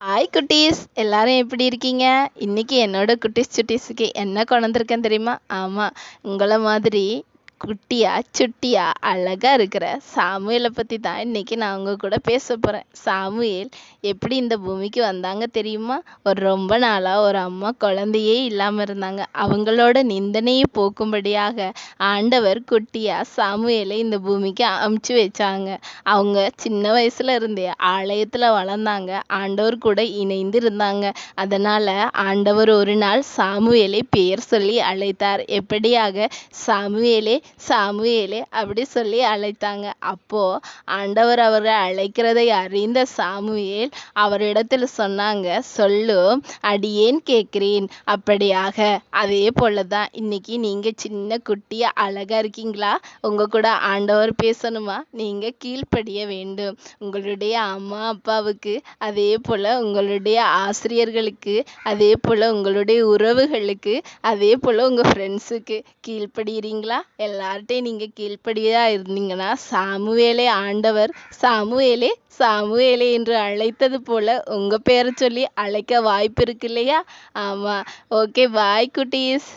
Hi குட்டீஸ். எல்லாரும் எப்படி இருக்கீங்க? இன்னைக்கு என்னோட குட்டீஸ் சுட்டீஸுக்கு என்ன கொண்டு வந்திருக்கேன் தெரியுமா? ஆமாம் உங்களை மாதிரி குட்டியா சுட்டியா அழகா இருக்கிற சாமுவேலை பற்றி தான் இன்னைக்கு நான் உங்க கூட பேச போகிறேன் சாமுவேல் எப்படி இந்த பூமிக்கு வந்தாங்க தெரியுமா? ஒரு ரொம்ப நாளாக ஒரு அம்மா குழந்தையே இல்லாமல் இருந்தாங்க. அவங்களோட நிந்தனையை போக்கும்படியாக ஆண்டவர் குட்டியா சாமுவேலை இந்த பூமிக்கு அமுச்சு வச்சாங்க. அவங்க சின்ன வயசுல இருந்தே ஆலயத்தில் வளர்ந்தாங்க. ஆண்டவர் கூட இணைந்து இருந்தாங்க. அதனால ஆண்டவர் ஒரு நாள் சாமுவேலை பெயர் சொல்லி அழைத்தார். எப்படியாக சாமுவேலே சாமுவேலே அப்படி சொல்லி அழைத்தாங்க. அப்போ ஆண்டவர் அவரை அழைக்கிறதை அறிந்த சாமுவேல் அவரிடத்தில் சொன்னாங்க சொல்லு அடியேன் கேட்கிறேன்? அப்படியாக அதே போல தான் இன்னைக்கு நீங்க சின்ன குட்டியா அழகா இருக்கீங்களா? உங்க கூட ஆண்டவர் பேசணுமா? நீங்க கீழ்ப்படிய வேண்டும். உங்களுடைய அம்மா அப்பாவுக்கு அதே போல உங்களுடைய ஆசிரியர்களுக்கு அதே போல உங்களுடைய உறவுகளுக்கு அதே போல உங்க ஃப்ரெண்ட்ஸுக்கு கீழ்ப்படுகிறீங்களா எல்லார்ட்டையும் நீங்க கீழ்ப்படியா இருந்தீங்கன்னா சாமுவேலே ஆண்டவர் சாமுவேலே சாமுவேலே என்று அழைத்தது போல உங்க பேரை சொல்லி அழைக்க வாய்ப்பு இருக்கு இல்லையா? ஆமா. ஓகே பாய் குட்டீஸ்.